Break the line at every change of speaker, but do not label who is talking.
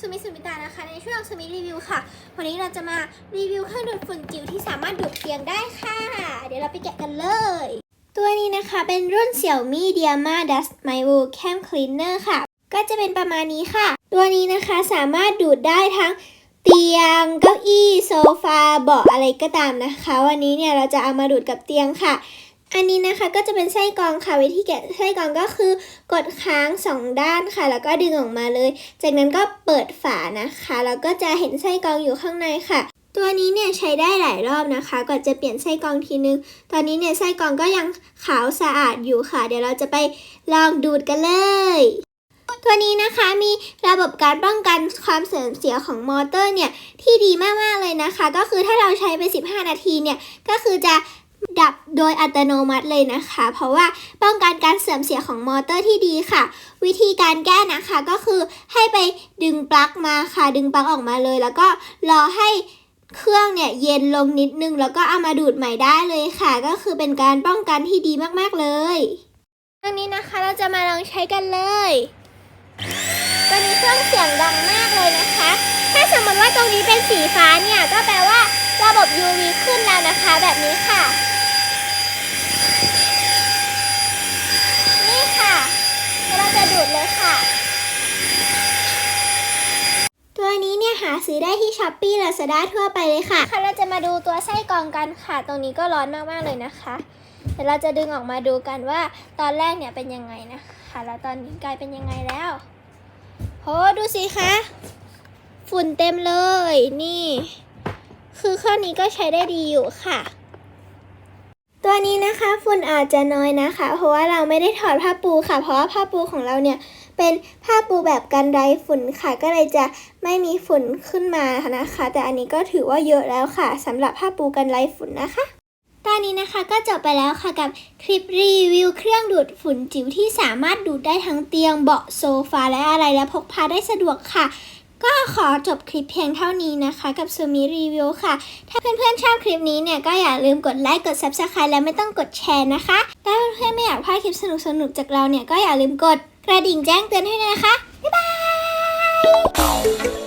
สุมิสุมิตานะคะ ในช่วงสุมิรีวิวค่ะ วันนี้เราจะมารีวิวเครื่องดูดฝุ่นจิ๋วที่สามารถดูดเตียงได้ค่ะ เดี๋ยวเราไปแกะกันเลย ตัวนี้นะคะเป็นรุ่น Xiaomi Diarma Dust My Wool Cam Cleaner ค่ะ ก็จะเป็นประมาณนี้ค่ะ ตัวนี้นะคะสามารถดูดได้ทั้งเตียง เก้าอี้ โซฟา เบาะอะไรก็ตามนะคะ วันนี้เนี่ยเราจะเอามาดูดกับเตียงค่ะ อันนี้นะคะก็จะเป็นไส้กรองค่ะวิธีแกะไส้กรองก็คือกดค้างสองด้านค่ะ แล้วก็ดึงออกมาเลย จากนั้นก็เปิดฝานะคะแล้วก็จะเห็นไส้กรองอยู่ข้างในค่ะ ตัวนี้เนี่ยใช้ได้หลายรอบนะคะ ก่อนจะเปลี่ยนไส้กรองทีนึง ตอนนี้เนี่ยไส้กรองก็ยังขาวสะอาดอยู่ค่ะ เดี๋ยวเราจะไปลองดูดกันเลยตัวนี้นะคะมีระบบการป้องกันความเสื่อมเสียของมอเตอร์เนี่ยที่ดีมากๆเลยนะคะ ก็คือถ้าเราใช้ไป 15 นาทีเนี่ยก็คือจะ ดับโดยอัตโนมัติเลยนะคะ เพราะว่าป้องกันการเสื่อมเสียของมอเตอร์ที่ดีค่ะ วิธีการแก้นะคะก็คือให้ไปดึงปลั๊กมาค่ะ ดึงปลั๊กออกมาเลย แล้วก็รอให้เครื่องเนี่ยเย็นลงนิดนึง แล้วก็เอามาดูดใหม่ได้เลยค่ะ ก็คือเป็นการป้องกันที่ดีมากๆเลยตรงนี้นะคะเราจะมาลองใช้กันเลยตัวนี้เครื่องเสียงดังมากเลยนะคะ ถ้าสมมติว่าตรงนี้เป็นสีฟ้าเนี่ยก็แปลว่าระบบ UV ขึ้นแล้วนะคะ แบบนี้ค่ะ นี่ค่ะเดี๋ยวเราจะดูดเลยค่ะ ตัวนี้เนี่ยหา ซื้อได้ที่ช้อปปี้ลาซาด้าทั่วไปเลยค่ะ ค่ะเราจะมาดูตัวไส้กรองกันค่ะ ตรงนี้ก็ร้อนมากๆเลยนะคะ เดี๋ยวเราจะดึงออกมาดูกันว่าตอนแรกเนี่ยเป็นยังไงนะคะ แล้วตอนนี้กลายเป็นยังไงแล้วโหดูสิคะ ฝุ่นเต็มเลย นี่ คือเครื่อนี้ก็ใช้ได้ดีอยู่ค่ะ ตัวนี้นะคะฝุ่นอาจจะน้อยนะคะ เพราะว่าเราไม่ได้ถอดผ้าปูค่ะ เพราะว่าผ้าปูของเราเนี่ย เป็นผ้าปูแบบกันไรฝุ่นค่ะ ก็เลยจะไม่มีฝุ่นขึ้นมานะคะ แต่อันนี้ก็ถือว่าเยอะแล้วค่ะสำหรับผ้าปูกันไรฝุ่นนะคะตอนนี้นะคะก็จบไปแล้วค่ะกับคลิปรีวิวเครื่องดูดฝุ่นจิ๋วที่สามารถดูดได้ทั้งเตียงเบาะโซฟาและอะไรและพกพาได้สะดวกค่ะ ก็ขอจบคลิปเพียงเท่านี้นะคะกับซูมิรีวิวค่ะ ถ้าเพื่อนๆชอบคลิปนี้เนี่ยก็อย่าลืมกดไลค์กด subscribe และไม่ต้องกดแชร์นะคะถ้าเพื่อนๆไม่อยากพลาดคลิปสนุกๆจากเราเนี่ยก็อย่าลืมกด ระดิ่งแจ้งเตือนให้ด้ยนะคะ บ๊ายบาย